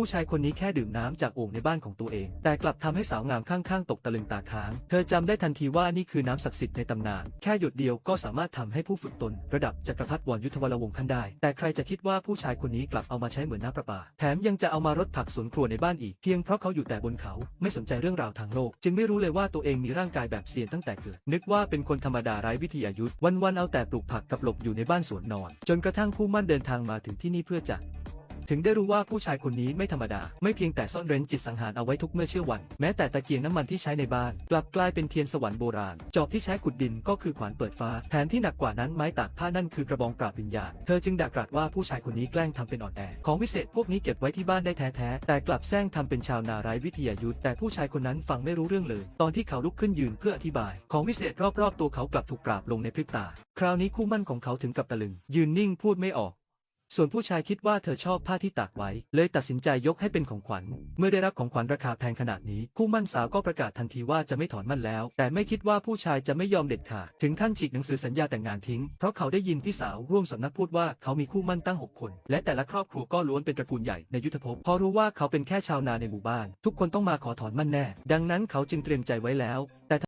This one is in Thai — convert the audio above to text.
ผู้ชายคนนี้แค่ดื่มน้ำจากโอ่งในบ้านของตัวเอง แต่กลับทำให้สาวงามข้างๆ ตกตะลึงตาค้าง เธอจำได้ทันทีว่านี่คือน้ำศักดิ์สิทธิ์ในตำนาน แค่หยดเดียวก็สามารถทำให้ผู้ฝึกตน ระดับจักรพรรดิวรยุทธวรวงศ์ขั้นได้ แต่ใครจะคิดว่าผู้ชายคนนี้กลับเอามาใช้เหมือนน้ำประปา แถมยังจะเอามารดผักสวนครัวในบ้านอีก เพียงเพราะเขาอยู่แต่บนเขา ไม่สนใจเรื่องราวทางโลก จึงไม่รู้เลยว่าตัวเองมีร่างกายแบบเซียนตั้งแต่เกิด นึกว่าเป็นคนธรรมดาไร้วิทยายุทธวันๆเอาแต่ปลูกผักกับหลบอยู่ในบ้านสวนนอน จนกระทั่งคู่มั่นเดินทางมาถึงที่นี่เพื่อจะ ถึงได้รู้ว่าผู้ชายคนนี้ไม่ธรรมดา ไม่เพียงแต่ซ่อนเร้นจิตสังหารเอาไว้ทุกเมื่อเชื่อวัน แม้แต่ตะเกียงน้ำมันที่ใช้ในบ้าน กลับกลายเป็นเทียนสวรรค์โบราณ จอบที่ใช้ขุดดินก็คือขวานเปิดฟ้า แถมที่หนักกว่านั้นไม้ตากผ้านั่นคือกระบองปราบวิญญาณ เธอจึงด่ากราดว่าผู้ชายคนนี้แกล้งทำเป็นอ่อนแอ ของวิเศษพวกนี้เก็บไว้ที่บ้านได้แท้ๆ แต่กลับแซงทำเป็นชาวนาไร้วิทยายุทธแต่ผู้ชายคนนั้นฟังไม่รู้เรื่องเลย ตอนที่เขาลุกขึ้นยืนเพื่ออธิบาย ของวิเศษรอบๆ ตัวเขากลับถูกปราบลงในพริบตา คราวนี้คู่มั่นของเขาถึงกับตะลึง ยืนนิ่งพูดไม่ออก ส่วนผู้ชายคิดว่าเธอชอบผ้าที่ตากไว้ เลยตัดสินใจยกให้เป็นของขวัญ เมื่อได้รับของขวัญราคาแพงขนาดนี้ คู่มั่นสาวก็ประกาศทันทีว่าจะไม่ถอนมั่นแล้ว แต่ไม่คิดว่าผู้ชายจะไม่ยอมเด็ดขาด ถึงขั้นฉีกหนังสือสัญญาแต่งงานทิ้ง เพราะเขาได้ยินพี่สาวร่วมสำนักพูดว่าเขามีคู่มั่นตั้ง 6 คน และแต่ละครอบครัวก็ล้วนเป็นตระกูลใหญ่ในยุทธภพ พอรู้ว่าเขาเป็นแค่ชาวนาในหมู่บ้าน ทุกคนต้องมาขอถอนมั่นแน่ ดังนั้นเขาจึงเตรียมใจไว้แล้ว แต่